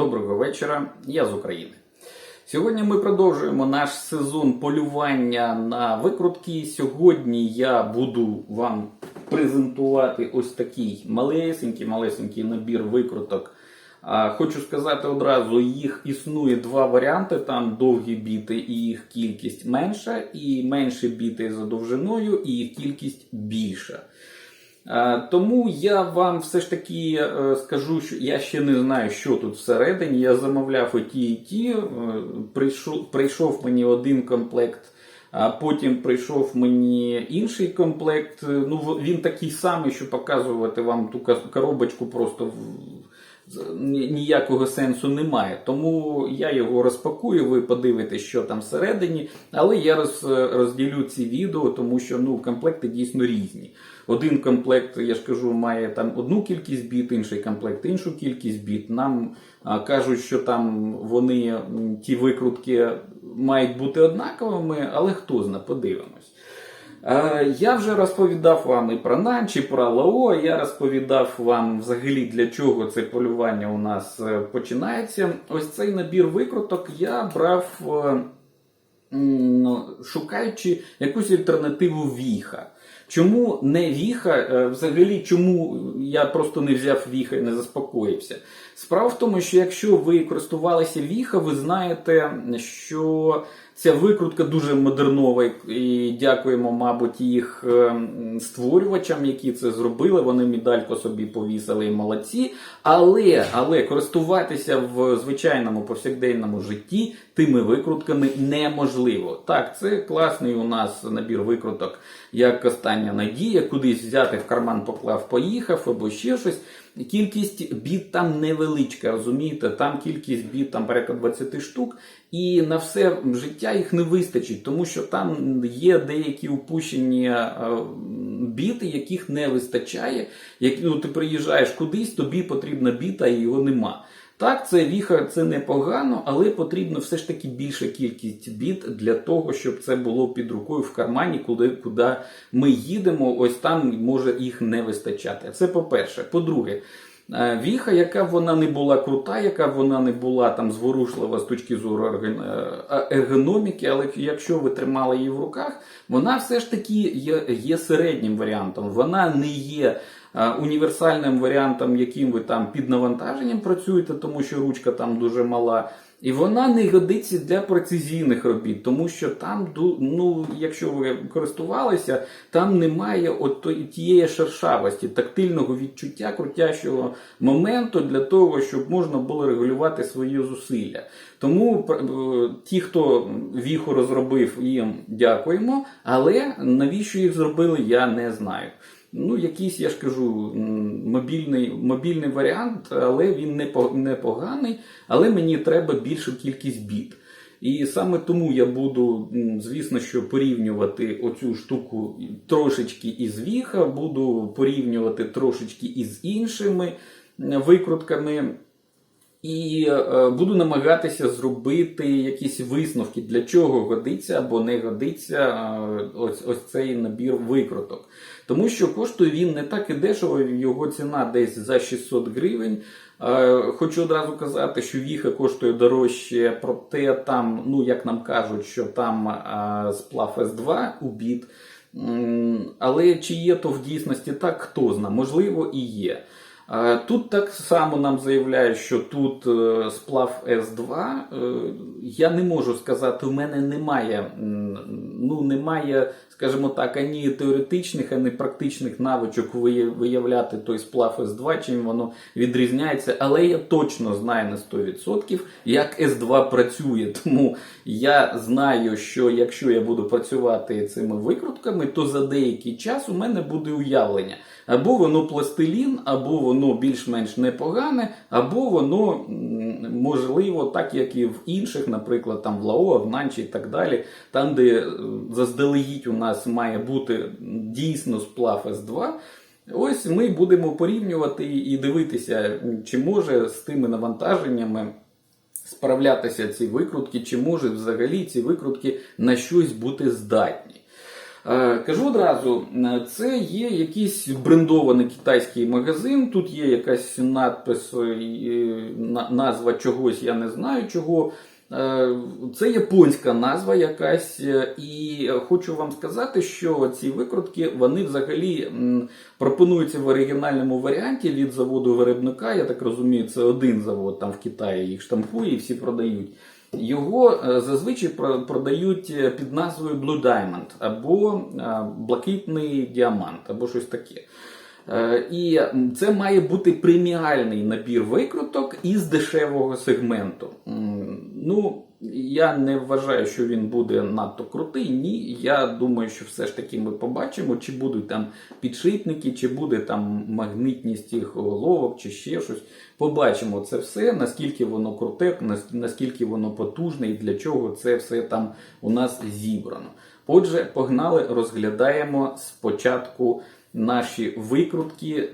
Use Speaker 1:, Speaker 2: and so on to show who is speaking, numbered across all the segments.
Speaker 1: Доброго вечора, я з України. Сьогодні ми продовжуємо наш сезон полювання на викрутки. Сьогодні я буду вам презентувати ось такий малесенький, малесенький набір викруток. Хочу сказати одразу, їх існує два варіанти: там довгі біти і їх кількість менша, і менші біти за довжиною, і їх кількість більша. Е, Тому я вам все ж таки е, скажу, що я ще не знаю, що тут всередині. Я замовляв і ті, і ті. Е, Прийшов, прийшов мені один комплект, а потім прийшов мені інший комплект. Ну, він такий самий, що показувати вам ту коробочку просто в- ніякого сенсу немає. Тому я його розпакую, ви подивитесь, що там всередині. Але я роз, розділю ці відео, тому що ну, комплекти дійсно різні. Один комплект, я ж кажу, має там одну кількість біт, інший комплект іншу кількість біт. Нам кажуть, що там вони ті викрутки мають бути однаковими, але хто зна, подивимось. Я вже розповідав вам і про Нанч, і про ЛАО. Я розповідав вам взагалі для чого це полювання у нас е, починається. Ось цей набір викруток я брав, е, шукаючи якусь альтернативу віха. Чому не віха? Е, Взагалі, чому я просто не взяв віха і не заспокоївся? Справа в тому, що якщо ви користувалися віха, ви знаєте, що ця викрутка дуже модернова, і дякуємо, мабуть, їх ем, створювачам, які це зробили. Вони медальку собі повісили і молодці. Але, але користуватися в звичайному повсякденному житті тими викрутками неможливо. Так, це класний у нас набір викруток, як остання надія, кудись взяти в карман поклав, поїхав або ще щось. Кількість біт там невеличка, розумієте? Там кількість біт там порядка 20 штук, і на все життя їх не вистачить, тому що там є деякі упущені е, біти, яких не вистачає. Як ну, ти приїжджаєш кудись, тобі потрібна біта, і його нема. Так, це віха, це непогано, але потрібно все ж таки більша кількість біт для того, щоб це було під рукою в кармані, куди, куди ми їдемо. Ось там може їх не вистачати. Це по-перше. По-друге, е, віха, яка б вона не була крута, яка б вона не була там зворушлива з точки зору е, ергономіки, але якщо ви тримали її в руках, вона все ж таки є, є середнім варіантом. Вона не є е, універсальним варіантом, яким ви там під навантаженням працюєте, тому що ручка там дуже мала. І вона не годиться для прецизійних робіт, тому що там, ну, якщо ви користувалися, там немає от тієї шершавості, тактильного відчуття крутящого моменту для того, щоб можна було регулювати свої зусилля. Тому е, ті, хто віху розробив, їм дякуємо, але навіщо їх зробили, я не знаю. Ну, якийсь, я ж кажу, мобільний, мобільний варіант, але він не по- непоганий, але мені треба більшу кількість біт. І саме тому я буду, звісно, що порівнювати оцю штуку трошечки із віха, буду порівнювати трошечки із іншими викрутками. І е, буду намагатися зробити якісь висновки, для чого годиться або не годиться е, ось, ось цей набір викруток. Тому що коштує він не так і дешево, його ціна десь за 600 гривень. Хочу одразу казати, що віха коштує дорожче, проте там, ну як нам кажуть, що там сплав С2 у біт. Але чи є то в дійсності так, хто зна, можливо і є. Тут так само нам заявляють, що тут е, сплав С2. Е, Я не можу сказати, у мене немає, ну, немає, скажімо так, ані теоретичних, ані практичних навичок виявляти той сплав С2, чим воно відрізняється. Але я точно знаю на 100%, як С2 працює. Тому я знаю, що якщо я буду працювати цими викрутками, то за деякий час у мене буде уявлення. Або воно пластилін, або воно більш-менш непогане, або воно можливо, так як і в інших, наприклад, там в ЛАО, в Нанчі і так далі, там, де е, заздалегідь у нас має бути дійсно сплав С2. Ось ми будемо порівнювати і дивитися, чи може з тими навантаженнями справлятися ці викрутки, чи може взагалі ці викрутки на щось бути здатні. Е, Кажу одразу, е, це є якийсь брендований китайський магазин. Тут є якась надпис, е, назва чогось, я не знаю чого. Це японська назва якась, і хочу вам сказати, що ці викрутки вони взагалі пропонуються в оригінальному варіанті від заводу виробника. Я так розумію, це один завод там в Китаї їх штампує і всі продають. Його е, зазвичай про- продають е, під назвою Blue Diamond або е, блакитний діамант, або щось таке. І це має бути преміальний набір викруток із дешевого сегменту. Ну, я не вважаю, що він буде надто крутий. Ні. Я думаю, що все ж таки ми побачимо, чи будуть там підшипники, чи буде там магнитність їх головок, чи ще щось. Побачимо це все, наскільки воно круте, наскільки воно потужне і для чого це все там у нас зібрано. Отже, погнали, розглядаємо спочатку наші викрутки.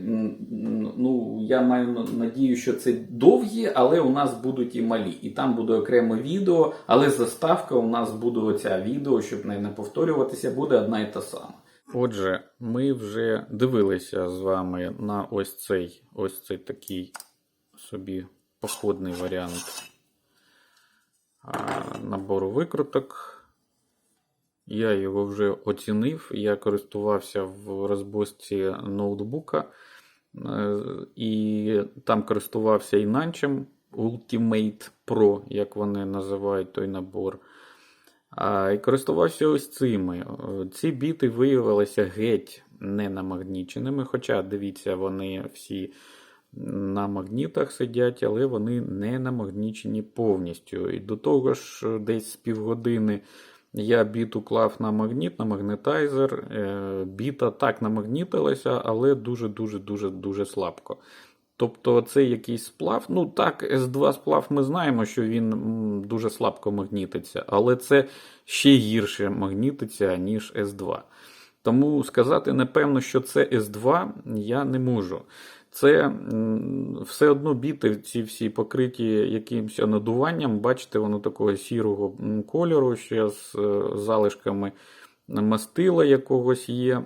Speaker 1: Ну, я маю надію, що це довгі, але у нас будуть і малі. І там буде окреме відео, але заставка у нас буде оця відео, щоб не повторюватися, буде одна і та сама. Отже, ми вже дивилися з вами на ось цей ось цей такий собі походний варіант набору викруток. Я його вже оцінив. Я користувався в розборці ноутбука. Е, І там користувався і Нанчем Ultimate Pro, як вони називають той набор. І користувався ось цими. Е, Ці біти виявилися геть не намагніченими. Хоча, дивіться, вони всі на магнітах сидять, але вони не намагнічені повністю. І до того ж, десь з півгодини я біт уклав на магніт, на магнетайзер. Е, Біта так намагнітилася, але дуже-дуже дуже дуже слабко. Тобто це якийсь сплав. Ну так, С2 сплав ми знаємо, що він дуже слабко магнітиться, але це ще гірше магнітиться, ніж С2. Тому сказати, напевно, що це С2 я не можу. Це все одно біти, ці всі покриті якимось надуванням. Бачите, воно такого сірого кольору, ще з е, залишками мастила якогось є.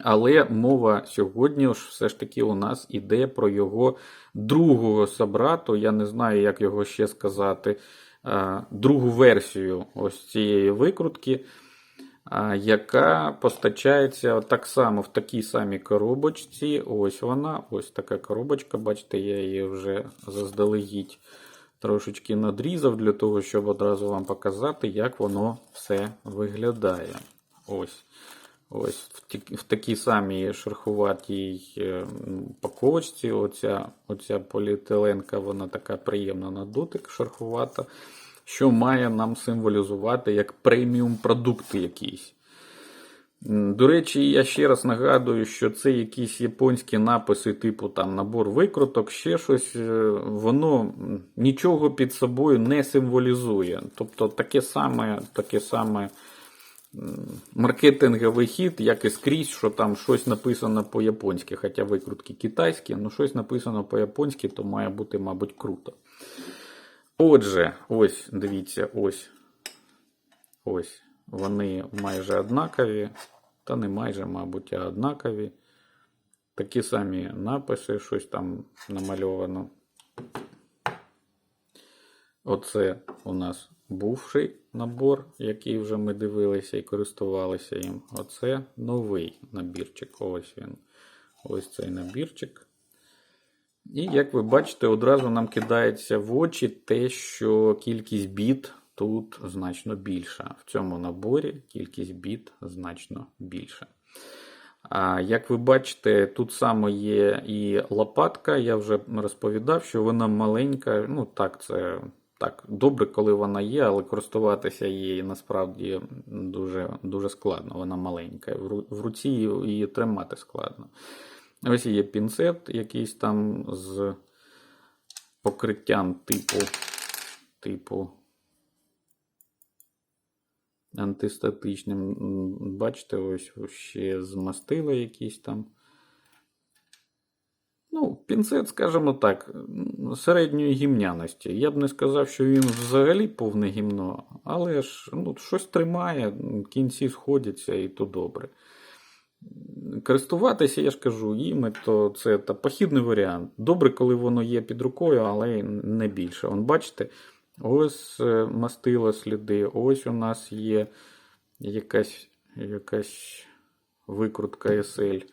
Speaker 1: Але мова сьогодні ж все ж таки у нас іде про його другого собрату. Я не знаю, як його ще сказати. е, Другу версію ось цієї викрутки, яка постачається так само в такій самій коробочці. Ось вона, ось така коробочка. Бачите, я її вже заздалегідь трошечки надрізав для того, щоб одразу вам показати, як воно все виглядає. Ось. Ось в, такій самій шерхуватій е, упаковочці. Оця, оця поліетиленка, вона така приємна на дотик, шерхувата, що має нам символізувати як преміум продукти якісь. До речі, я ще раз нагадую, що це якісь японські написи, типу там набор викруток, ще щось, е, воно нічого під собою не символізує. Тобто таке саме, таке саме маркетинговий хід, як і скрізь, що там щось написано по-японськи, хоча викрутки китайські, ну щось написано по-японськи, то має бути, мабуть, круто. Отже, ось, дивіться, ось. Ось. Вони майже однакові, та не майже, мабуть, а однакові. Такі самі написи, щось там намальовано. Оце у нас бувший набор, який вже ми дивилися і користувалися їм. Оце новий набірчик. Ось він. Ось цей набірчик. І як ви бачите, одразу нам кидається в очі те, що кількість біт тут значно більша. В цьому наборі кількість біт значно більша. А як ви бачите, тут саме є і лопатка. Я вже розповідав, що вона маленька. Ну так, це так добре, коли вона є, але користуватися її насправді дуже, дуже складно. Вона маленька. В руці її тримати складно. Ось є пінцет, якийсь там з покриттям типу, типу антистатичним. Бачите, ось ще змастили якісь там. Ну, пінцет, скажімо так, середньої гімняності. Я б не сказав, що він взагалі повне гімно, але ж ну, щось тримає, кінці сходяться і то добре. Користуватися, я ж кажу, їми, то це та похідний варіант. Добре, коли воно є під рукою, але не більше. Вон, бачите, ось е, мастило сліди, ось у нас є якась, якась викрутка SL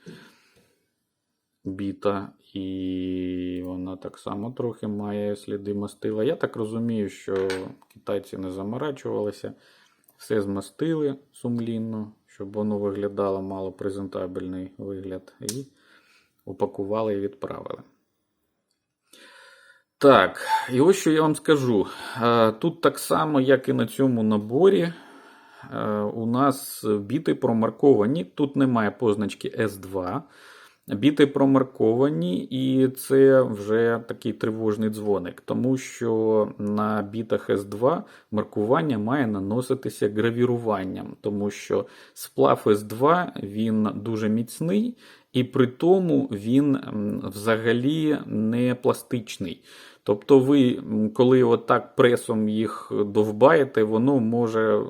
Speaker 1: біта, і вона так само трохи має сліди мастила. Я так розумію, що китайці не заморачувалися, все змастили сумлінно, щоб воно виглядало мало презентабельний вигляд, і упакували і відправили. Так, і ось що я вам скажу. Е, Тут так само, як і на цьому наборі, е, у нас біти промарковані. Тут немає позначки S2. Біти промарковані, і це вже такий тривожний дзвоник, тому що на бітах S2 маркування має наноситися гравіруванням, тому що сплав S2 він дуже міцний, і при тому він взагалі не пластичний. Тобто, ви, коли отак пресом їх довбаєте, воно може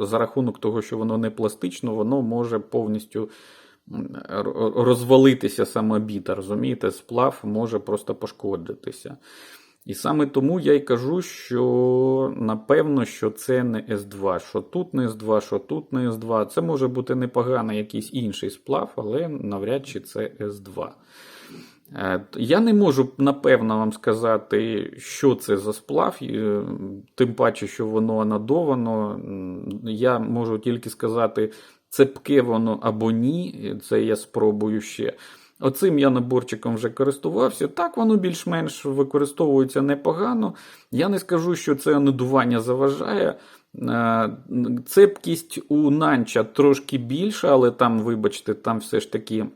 Speaker 1: за, рахунок того, що воно не пластично, воно може повністю розвалитися сама біта, розумієте, сплав може просто пошкодитися. І саме тому я й кажу, що напевно, що це не S2, що тут не S2, що тут не S2. Це може бути непоганий якийсь інший сплав, але навряд чи це S2. Е, Я не можу напевно вам сказати, що це за сплав, е, тим паче, що воно анодовано. Я можу тільки сказати, цепке воно або ні. Це я спробую ще. Оцим я наборчиком вже користувався. Так, воно більш-менш використовується непогано. Я не скажу, що це анодування заважає. Е, Цепкість у Нанча трошки більша, але там, вибачте, там все ж таки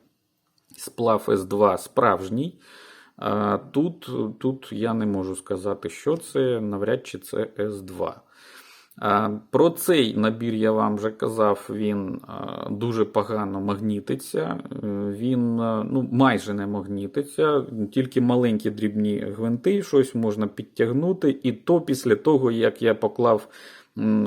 Speaker 1: сплав С2 справжній. Тут, тут я не можу сказати, що це, навряд чи це С2. Про цей набір я вам вже казав, він дуже погано магнітиться. Е, Він ну, майже не магнітиться, тільки маленькі дрібні гвинти, щось можна підтягнути. І то після того, як я поклав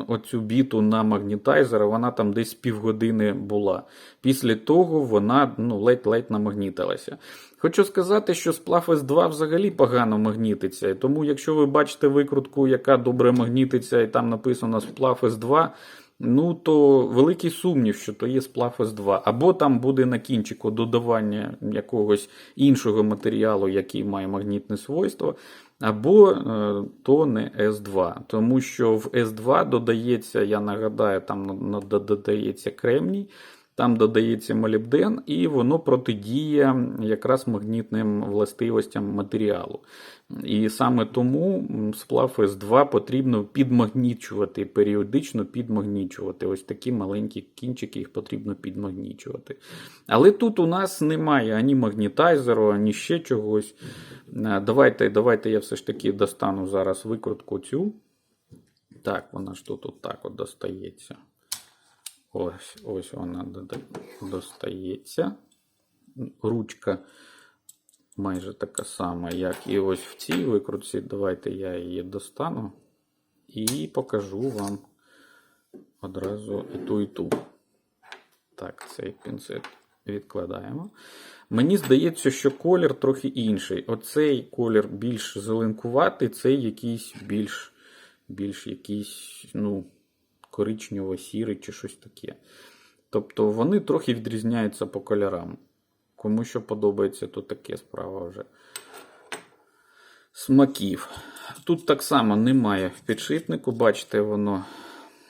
Speaker 1: оцю біту на магнітайзер, вона там десь півгодини була. Після того вона ну, ледь-ледь намагнітилася. Хочу сказати, що сплав С2 взагалі погано магнітиться. Тому, якщо ви бачите викрутку, яка добре магнітиться, і там написано сплав С2, ну то великий сумнів, що то є сплав С2. Або там буде на кінчику додавання якогось іншого матеріалу, який має магнітне свойство, або е, то не С2. Тому що в С2 додається, я нагадаю, там додається кремній. Там додається молібден, і воно протидіє якраз магнітним властивостям матеріалу. І саме тому сплав С2 потрібно підмагнічувати, періодично підмагнічувати. Ось такі маленькі кінчики їх потрібно підмагнічувати. Але тут у нас немає ані магнітайзеру, ані ще чогось. Е, Давайте, давайте я все ж таки достану зараз викрутку цю. Так, вона ж тут отак от достається. Ось, ось вона достається. Ручка майже така сама, як і ось в цій викрутці. Давайте я її достану і покажу вам одразу і ту, і ту. Так, цей пінцет відкладаємо. Мені здається, що колір трохи інший. Оцей колір більш зеленкуватий, цей якийсь більш, більш якийсь, ну, коричнево-сірий чи щось таке. Тобто вони трохи відрізняються по кольорам. Кому що подобається, то таке справа вже. Смаків. Тут так само немає в підшипнику, бачите, воно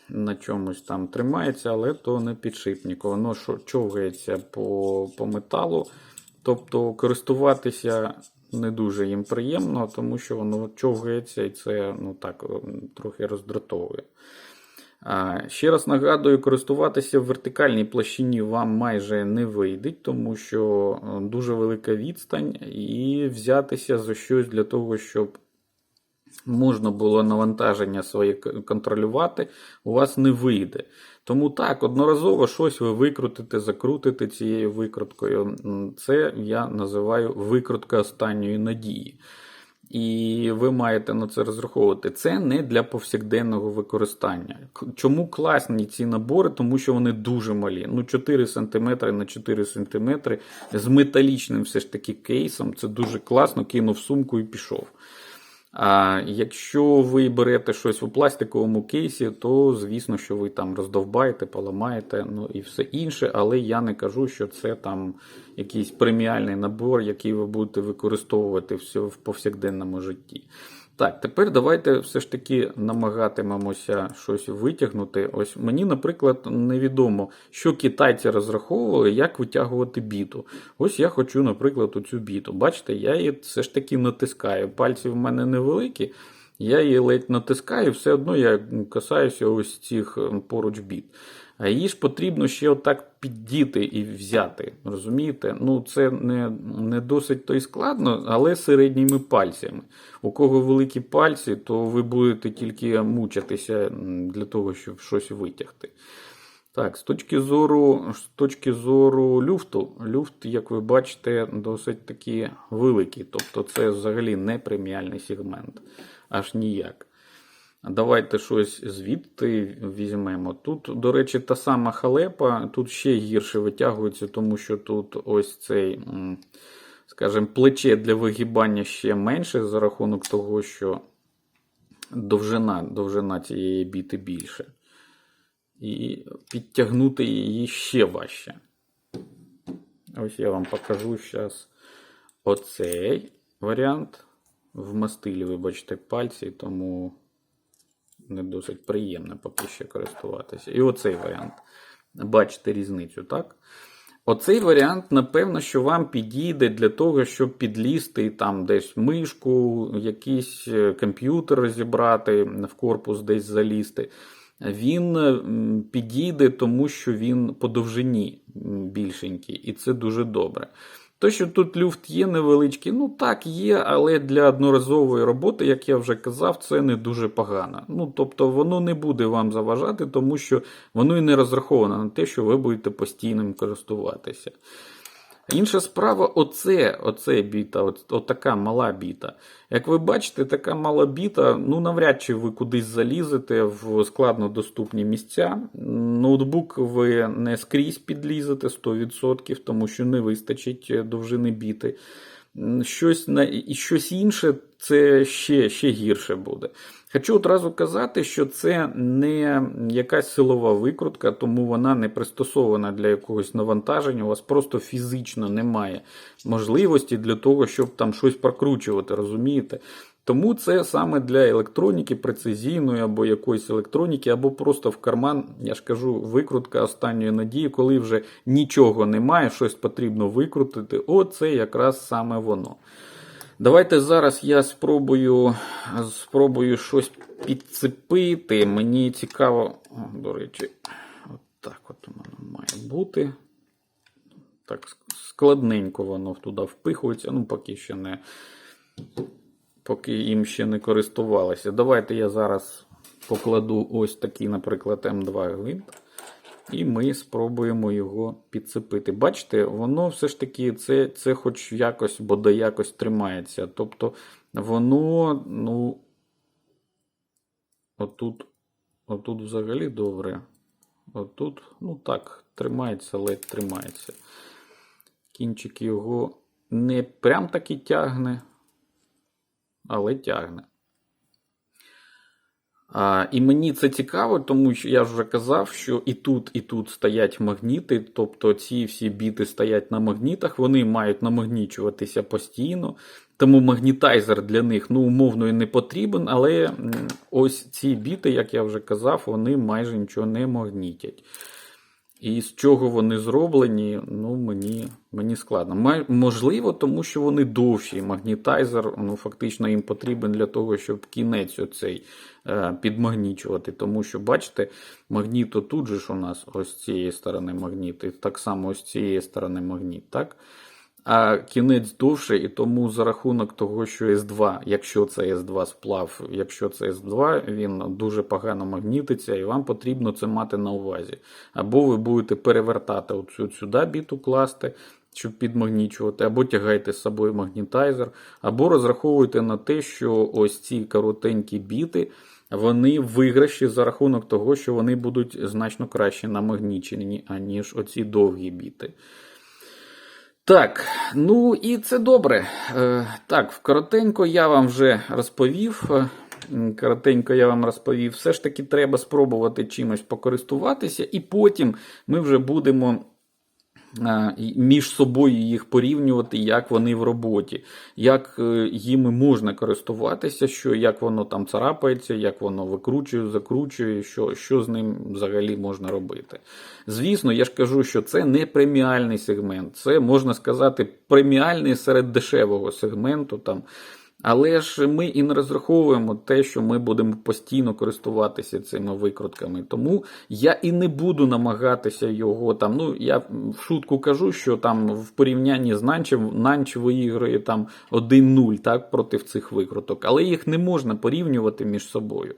Speaker 1: на чомусь там тримається, але то не підшипник. Воно човгається по, по металу. Тобто користуватися не дуже їм приємно, тому що воно човгається і це ну так трохи роздратовує. Ще раз нагадую, користуватися в вертикальній площині вам майже не вийде, тому що е, дуже велика відстань, і взятися за щось для того, щоб можна було навантаження своє контролювати, у вас не вийде. Тому так, одноразово щось ви викрутите, закрутите цією викруткою. Це я називаю викрутка останньої надії. І ви маєте на це розраховувати. Це не для повсякденного використання. Чому класні ці набори? Тому що вони дуже малі. Ну, 4 см на 4 см з металічним все ж таки кейсом. Це дуже класно, кинув сумку і пішов. А якщо ви берете щось у пластиковому кейсі, то звісно, що ви там роздовбаєте, поламаєте, ну і все інше, але я не кажу, що це там якийсь преміальний набор, який ви будете використовувати в повсякденному житті. Так, тепер давайте все ж таки намагатимемося щось витягнути. Ось мені, наприклад, невідомо, що китайці розраховували, як витягувати біту. Ось я хочу, наприклад, оцю біту. Бачите, я її все ж таки натискаю. Пальці в мене невеликі, я її ледь натискаю, все одно я касаюся ось цих поруч біт. А її ж потрібно ще отак піддіти і взяти. Розумієте? Ну, це не, не досить то й складно, але середніми пальцями. У кого великі пальці, то ви будете тільки мучитися для того, щоб щось витягти. Так, з точки зору, з точки зору люфту, люфт, як ви бачите, досить таки великий. Тобто це взагалі не преміальний сегмент. Аж ніяк. Давайте щось звідти візьмемо. Тут, до речі, та сама халепа, тут ще гірше витягується, тому що тут ось цей, скажімо, плече для вигибання ще менше за рахунок того, що довжина, довжина цієї біти більше. І підтягнути її ще важче. Ось я вам покажу зараз оцей варіант. В мастилі ви бачите пальці, тому не досить приємно поки що користуватися. І оцей варіант. Бачите різницю, так? Оцей варіант, напевно, що вам підійде для того, щоб підлізти там десь мишку, якийсь е, комп'ютер розібрати, в корпус десь залізти. Він підійде, тому що він по довжині більшенький, і це дуже добре. То, що тут люфт є невеличкий, ну так є, але для одноразової роботи, як я вже казав, це не дуже погано. Ну тобто воно не буде вам заважати, тому що воно і не розраховано на те, що ви будете постійним користуватися. Інша справа, оце, оце біта, от, от мала біта. Як ви бачите, така мала біта, ну навряд чи ви кудись залізете в складно доступні місця. Ноутбук ви не скрізь підлізете 100%, тому що не вистачить е, довжини біти. Щось, на, і щось інше це ще, ще гірше буде. Хочу одразу казати, що це не якась силова викрутка, тому вона не пристосована для якогось навантаження. У вас просто фізично немає можливості для того, щоб там щось прокручувати, розумієте? Тому це саме для електроніки прецизійної або якоїсь електроніки, або просто в карман, я ж кажу, викрутка останньої надії, коли вже нічого немає, щось потрібно викрутити. Оце якраз саме воно. Давайте зараз я спробую, спробую щось підцепити. Мені цікаво, О, до речі, от так от воно має бути. Так, складненько воно туди впихується. Ну, поки ще не. Поки їм ще не користувалися. Давайте я зараз покладу ось такий, наприклад, М2 гвинт. І ми спробуємо його підцепити. Бачите, воно все ж таки це, це хоч якось, бодай якось тримається. Тобто воно, ну, отут, отут взагалі добре. Отут, ну так, тримається, ледь тримається. Кінчик його не прям таки тягне, але тягне. А, і мені це цікаво, тому що я ж вже казав, що і тут, і тут стоять магніти, тобто ці всі біти стоять на магнітах, вони мають намагнічуватися постійно. Тому магнітайзер для них ну, умовно і не потрібен, але ось ці біти, як я вже казав, вони майже нічого не магнітять. І з чого вони зроблені, ну мені, мені складно. Можливо, тому що вони довші. Магнітайзер ну, фактично їм потрібен для того, щоб кінець оцей е, підмагнічувати. Тому що, бачите, магніт тут же ж у нас ось з цієї сторони магніт, і так само ось з цієї сторони магніт. так? А кінець довше, і тому за рахунок того, що S2, якщо це S2 сплав, якщо це S2, він дуже погано магнітиться, і вам потрібно це мати на увазі. Або ви будете перевертати оцю сюди біту класти, щоб підмагнічувати, або тягайте з собою магнітайзер, або розраховуйте на те, що ось ці коротенькі біти. Вони виграші за рахунок того, що вони будуть значно краще намагнічені, аніж оці довгі біти. Так, ну і це добре. Е, так, коротенько я вам вже розповів. е, Коротенько я вам розповів. Все ж таки треба спробувати чимось покористуватися, і потім ми вже будемо між собою їх порівнювати, як вони в роботі, як е, їми можна користуватися, що як воно там царапається, як воно викручує, закручує, що, що з ним взагалі можна робити. Звісно, я ж кажу, що це не преміальний сегмент, це можна сказати преміальний серед дешевого сегменту. Там. Але ж ми і не розраховуємо те, що ми будемо постійно користуватися цими викрутками. Тому я і не буду намагатися його там. Ну я в шутку кажу, що там в порівнянні з Нанчем Нанч виіграє там 1-0 так, проти цих викруток, але їх не можна порівнювати між собою.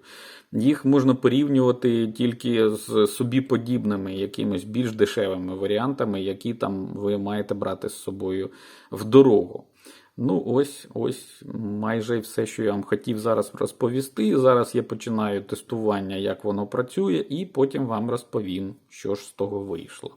Speaker 1: Їх можна порівнювати тільки з собі подібними, якимись більш дешевими варіантами, які там ви маєте брати з собою в дорогу. Ну, ось, ось майже все, що я вам хотів зараз розповісти. Зараз я починаю тестування, як воно працює, і потім вам розповім, що ж з того вийшло.